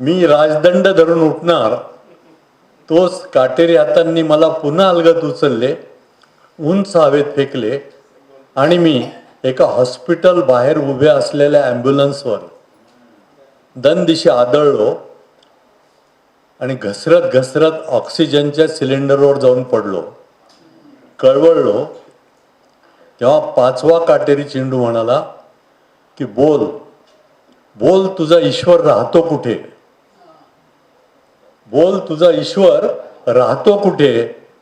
मी राजदंड धरून उठणार तोच काटेरी हातांनी मला पुन्हा अलगत उचलले उंच हवेत फेकले आणि मी एका हॉस्पिटल बाहेर उभ्या असलेल्या ॲम्ब्युलन्सवर दनदिशी आदळलो आणि घसरत घसरत ऑक्सिजनच्या सिलेंडरवर जाऊन पडलो. कळवळलो तेव्हा पाचवा काटेरी चेंडू म्हणाला की बोल बोल तुझा ईश्वर राहतो कुठे? बोल तुझा ईश्वर राहतो कुठे?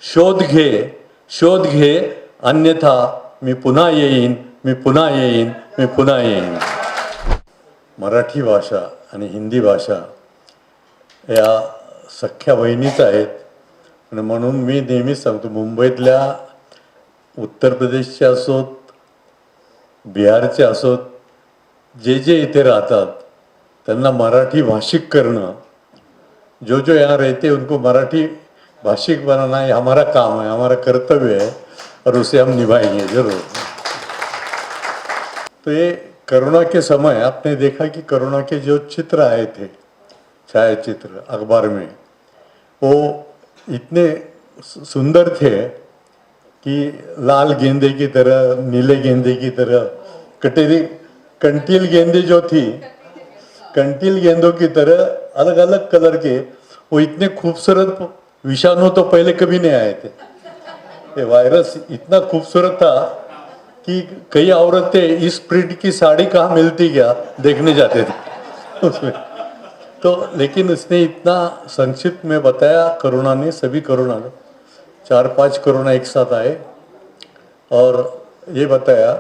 शोध घे. शोध घे. अन्यथा मी पुन्हा येईन मी पुन्हा येईन मी पुन्हा येईन. मराठी भाषा आणि हिंदी भाषा या सख्या बहिणीच आहेत. आणि म्हणून मी नेहमीच सांगतो मुंबईतल्या उत्तर प्रदेशचे असोत बिहारचे असोत जे जे इथे राहतात त्यांना मराठी भाषिक करणं जो जो यहाँ रहते हैं, उनको मराठी भाषिक बनाना ये हमारा काम है, हमारा कर्तव्य है और उसे हम निभाएँगे ज़रूर। तो ये कोरोना के समय आपने देखा कि कोरोना के जो चित्र आए थे, छायाचित्र अखबार में, वो इतने सुंदर थे कि लाल गेंदे की तरह, नीले गेंदे की तरह, कटेरी, कंटील गेंदे जो थी, कंटील गेंदों की तरह अलग अलग कलर के, वो इतने खूबसूरत विषाणु तो पहले कभी नहीं आए थे। ये वायरस इतना खूबसूरत था कि कई औरतें इस प्रिंट की साड़ी कहाँ मिलती क्या देखने जाते थे तो लेकिन उसने इतना संक्षिप्त में बताया कोरोना ने, सभी कोरोना चार पाँच कोरोना एक साथ आए और ये बताया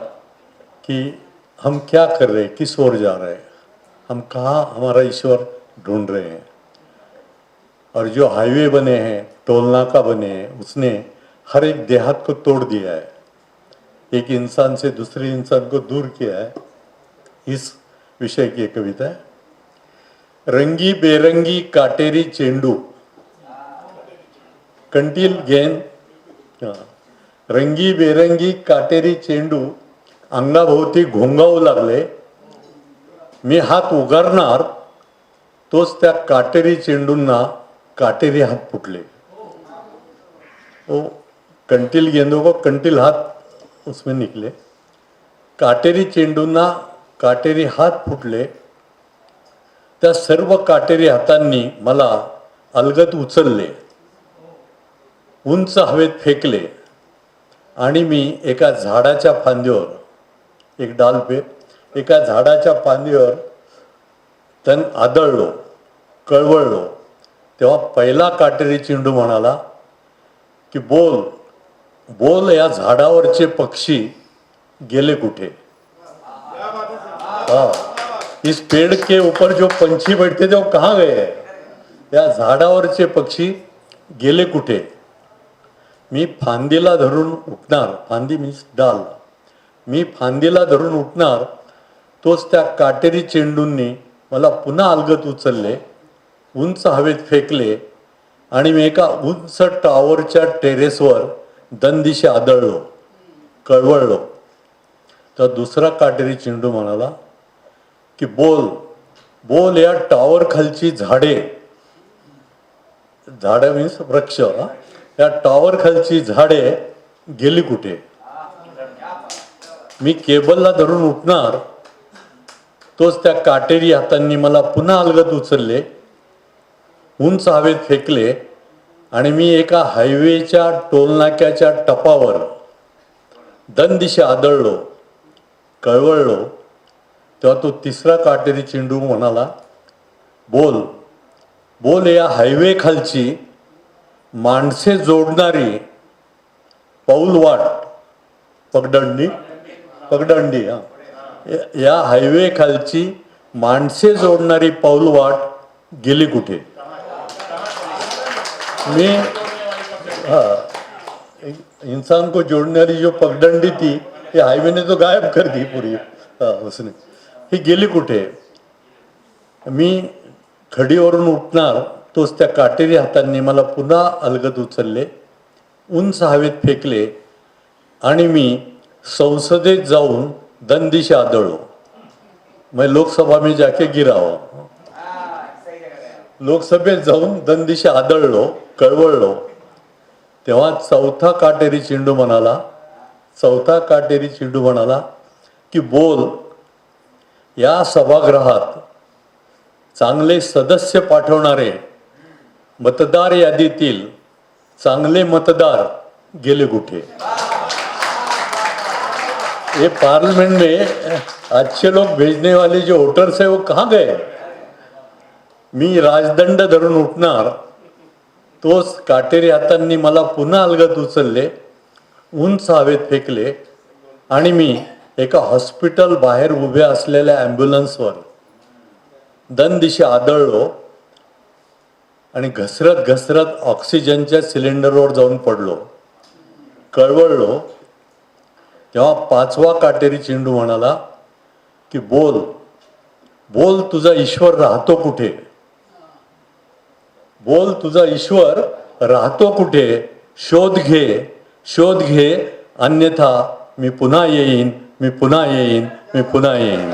कि हम क्या कर रहे हैं, किस ओर जा रहे हैं, हम कहाँ, हमारा ईश्वर ढूंढ रहे हैं। और जो हाईवे बने हैं, टोल नाका बने हैं, उसने हर एक देहात को तोड़ दिया है। एक इंसान से दूसरे इंसान को दूर किया है। इस विषय की कविता है। रंगी बेरंगी काटेरी चेंडू। कंटील गेंद। रंगी बेरंगी काटेरी चेंडू। अंगाभोवती घोंगावू लागले। मी हात उगारणार तोच त्या काटेरी चेंडूंना काटेरी हात फुटले. ओ कंटील गेंदों को कंटील हात उसमें निकले. काटेरी चेंडूंना काटेरी हात फुटले. त्या सर्व काटेरी हातांनी मला अलगत उचलले. उंच हवेत फेकले. आणि मी एका झाडाच्या फांदीवर एक डाल पे एका झाडाच्या फांदीवर तन आदळलो कळवळलो. तेव्हा पहिला काटेरी चेंडू म्हणाला की बोल बोल या झाडावरचे पक्षी गेले कुठे? हा इस पेड़ के ऊपर जो पंछी बैठते थे वो कहाँ गए या झाडावरचे पक्षी गेले कुठे? मी फांदीला धरून उठणार फांदी मीन्स डाल. मी फांदीला धरून उठणार तोच त्या काटेरी चेंडूंनी मला पुन्हा अलगत उचलले उंच हवेत फेकले आणि मी एका उंच टॉवरच्या टेरेसवर दनदिशी आदळलो कळवळलो. तर दुसरा काटेरी चेंडू म्हणाला की बोल बोल या टॉवर खालची झाडे. झाडं मीन्स वृक्ष या टॉवर खालची झाडे गेली कुठे? मी केबलला धरून उठणार तोच त्या काटेरी हातांनी मला पुन्हा अलगत उचलले उंच हवेत फेकले आणि मी एका हायवेच्या टोलनाक्याच्या टपावर दनदिशा आदळलो कळवळलो. तेव्हा तो तिसरा काटेरी चेंडू म्हणाला बोल बोल या हायवे खालची माणसे जोडणारी पाऊलवाट पगडंडी पगडंडी हां. या- हायवे खालची माणसे जोडणारी पाऊलवाट गेली कुठे? मी इन्सान इंसान को जोडणारी जो पगडंडी ती ये हायवेने तो गायब कर दी पुरी. उसने. ही गेली कुठे? मी खडीवरून उठणार तोच त्या काटेरी हातांनी मला पुन्हा अलगद उचलले उंच हवेत फेकले आणि मी संसदेत जाऊन दंदिश आदळलो म्हणजे लोकसभा मी जाके गिरावं. लोकसभेत जाऊन दंदिशी आदळलो कळवळलो. तेव्हा चौथा काटेरी चेंडू म्हणाला चौथा काटेरी चेंडू म्हणाला की बोल या सभागृहात चांगले सदस्य पाठवणारे मतदार यादीतील चांगले मतदार गेले कुठे? ये पार्लियामेंट में अच्छे लोग भेजने वाले जो वोटर्स है वो कहाँ गए? मी राजदंड धरून उठणार तोच काटेरी हातांनी मला पुन्हा अलगत उचलले उंच हवेत फेकले आणि मी एका हॉस्पिटल बाहेर उभ्या असलेल्या ॲम्ब्युलन्सवर दनदिशी आदळलो आणि घसरत घसरत ऑक्सिजनच्या सिलेंडरवर जाऊन पडलो. कळवळलो तेव्हा पाचवा काटेरी चेंडू म्हणाला की बोल बोल तुझा ईश्वर राहतो कुठे? बोल तुझा ईश्वर राहतो कुठे? शोध घे शोध घे अन्यथा मी पुन्हा येईन मी पुन्हा येईन मी पुन्हा येईन.